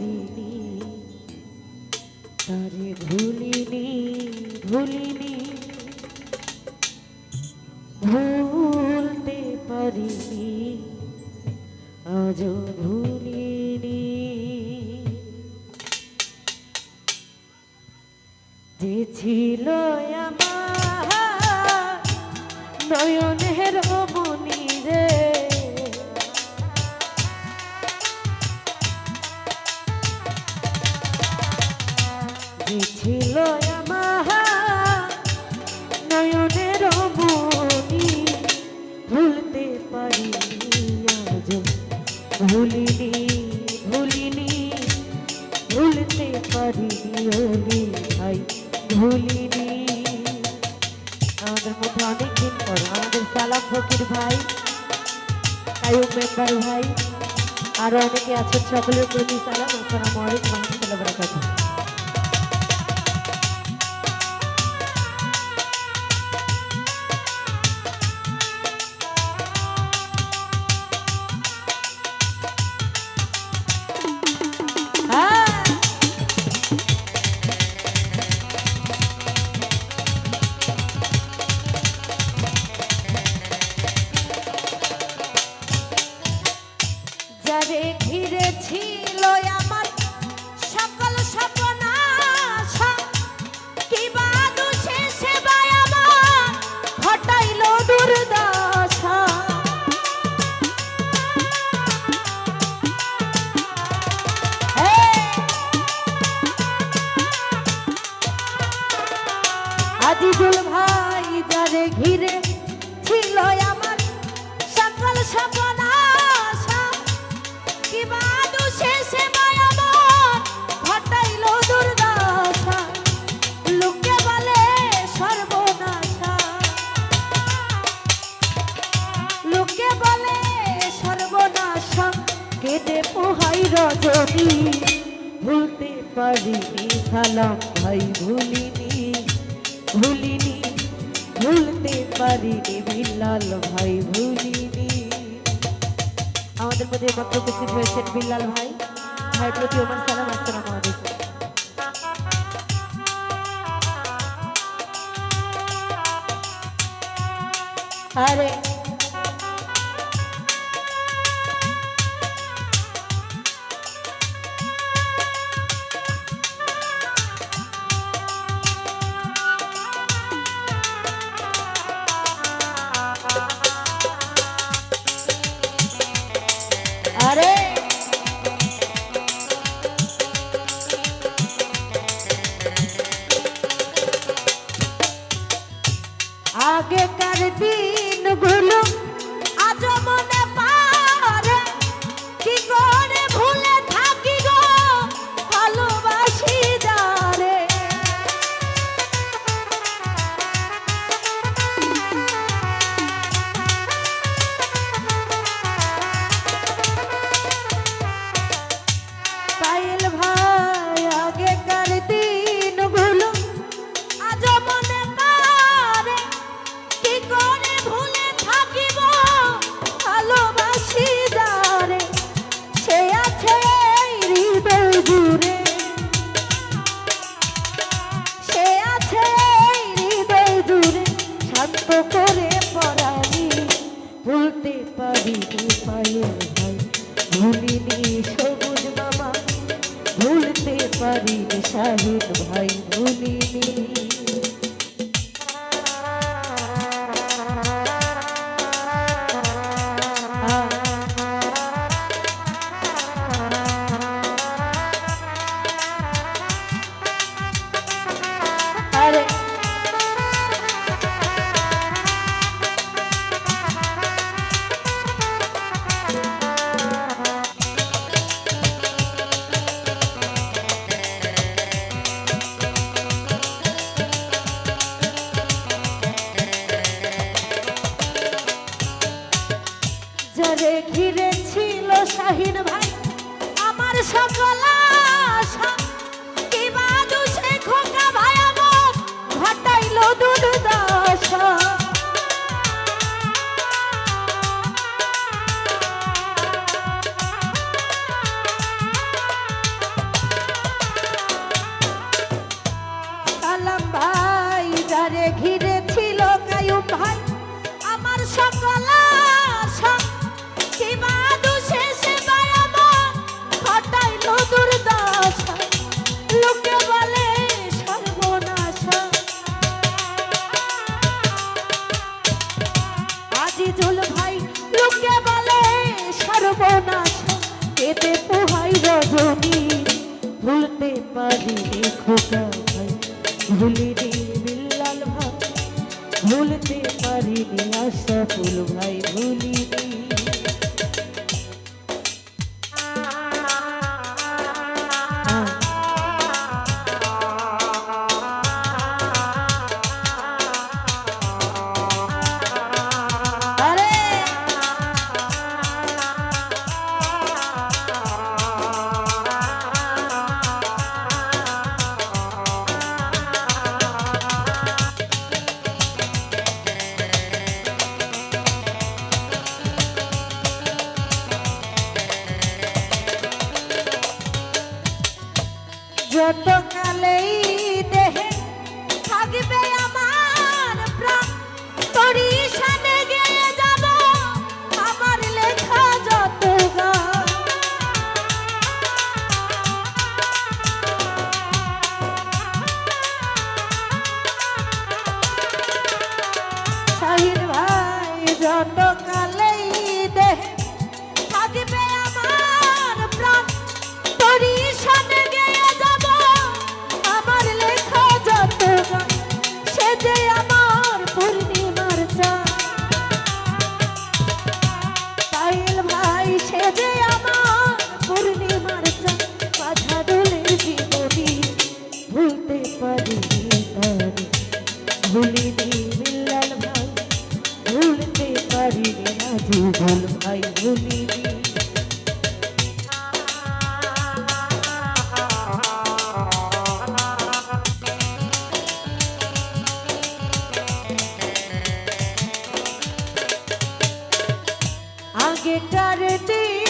পারিনি তারে ভুলিনি ভুলিনি ভুলতে পারিনি আজও ভুলিনি। যে ছিল আমার নয়নের ফকির ভাই আয়ুব মেম্বার ভাই, আরও অনেকে আছেন সকলের প্রতি সালাম, আসসালামু আলাইকুম, রহমতুল্লাহ বারাকাতুহু। আজিজুল ভাই যারে ঘিরে ছিল আমার সকল সপনাশা কি বাদু শেষে কেটে পোহাই রজনী। ভুলতে পারিনি সালাম ভাই ভুলিনি। ভুলিনি, ভুলতে পারিনি বিল্লাল ভাই, ভুলিনি। আমাদের মধ্যে মাত্র উপস্থিত হয়েছেন বিল্লাল ভাই। ভাই প্রতি আমার সালাম, আসসালাম আলাইকুম। আরে পারিনি ভাই। ভুলিনি ভুলতে পারিনি শাহিদ ভাই। ভুলিনি সকল পারিনি আশা ফুল ভাই ভুলিনি। যত কালেই যুগল ভাই ভুলিবি আগে দিয়ে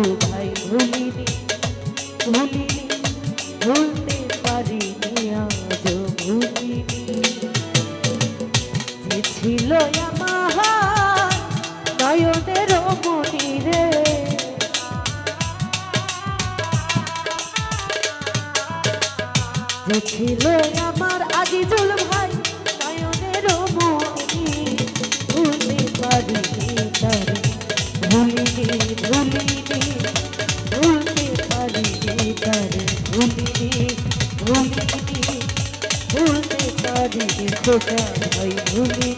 খোকা ভাই ভুলি